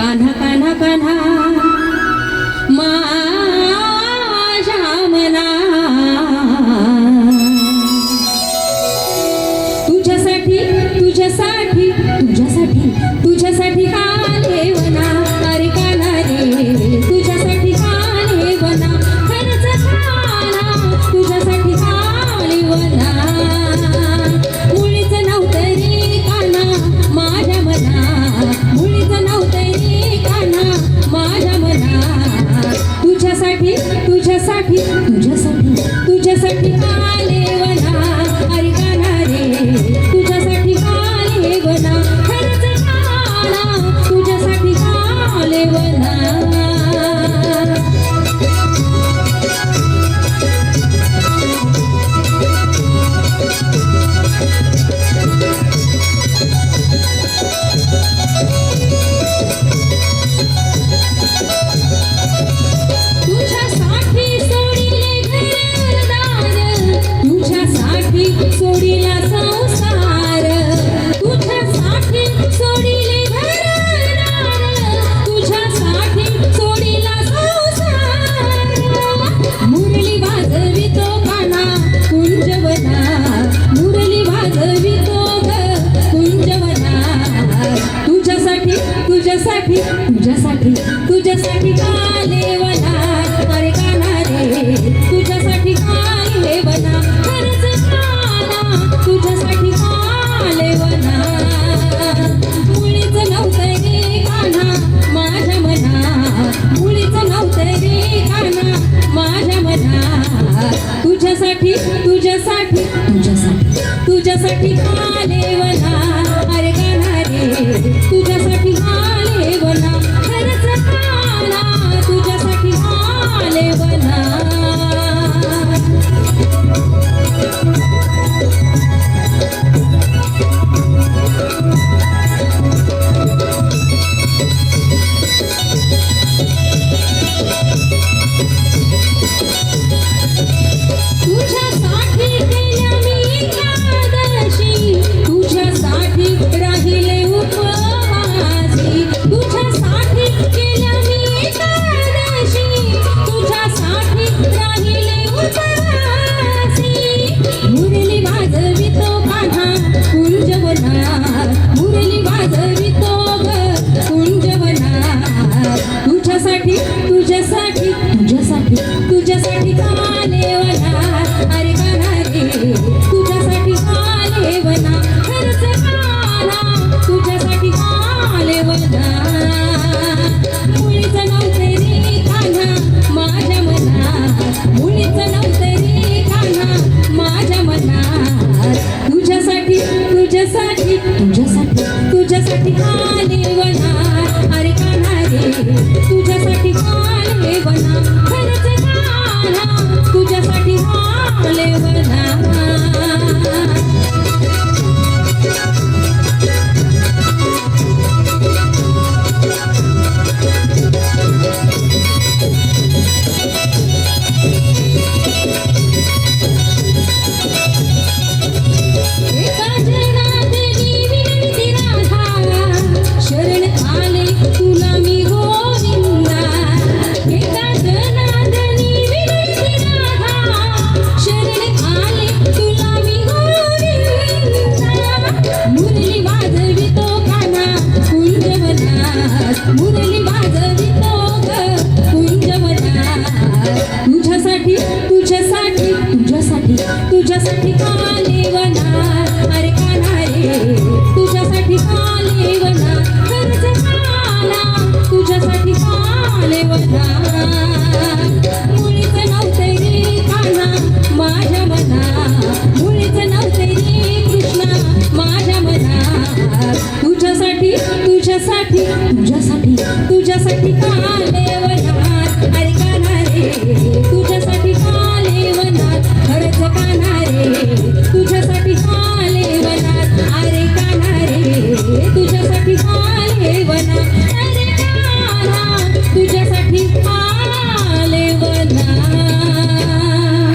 कान्हा कान्हा कान्हा माझ्या मना तुझ्यासाठी तुझ्यासाठी तुझ्यासाठी तुझ्या तुझ्यासाठी तुझ्यासाठी तुझ्यासाठी तुझ्यासाठी तुझ्यासाठी माझ्या तुझ्यासाठी तुझ्यासाठी तुझ्यासाठी तुझ्यासाठी Muchas aqui do तुझ्यासाठी काल हे बना curiosity